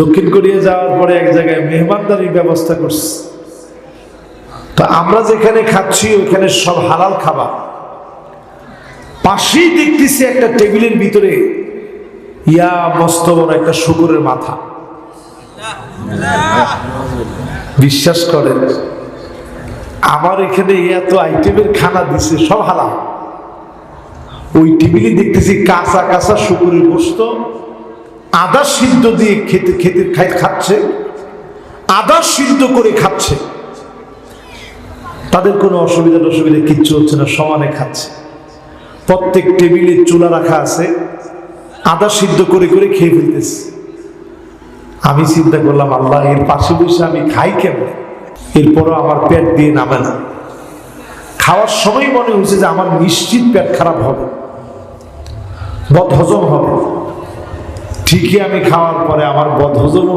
দক্ষিণ কোরিয়া যাওয়ার পরে এক জায়গায় মেহমানদারির ব্যবস্থা করছে। তো আমরা যেখানে খাচ্ছি, ওখানে সব হালাল খাবার। পাশেই দেখতেছি একটা টেবিলের ভিতরে, ইয়া মস্ত বড় একটা শুকুরের মাথা। বিশ্বাস করেন, আমার এখানে এত আইটেমের খানা দিছে, সব হালাল। ওই টেবিলে দেখতেছি কাঁচা কাঁচা শুকুরের গোস্ত আদা সিদ্ধ দিয়ে খেতে খেতে খাচ্ছে। আদা সিদ্ধ করে খাচ্ছে। তাদের কোনো অসুবিধা অসুবিধা কিচ্ছু হচ্ছে না, সমানে খাচ্ছে। প্রত্যেক টেবিলে চুলা রাখা আছে। আদা সিদ্ধ করে করে খেয়ে ফেলতেছে। আমি চিন্তা করলাম, আল্লাহ, এর পাশে বসে আমি খাই কেমন? এরপরও আমার পেট দিয়ে নামে না। খাওয়ার সময় মনে হচ্ছে যে আমার নিশ্চিত পেট খারাপ হবে বদ হজম হবে। ঠিকই আমি খাওয়ার পরে আমার বদ হজম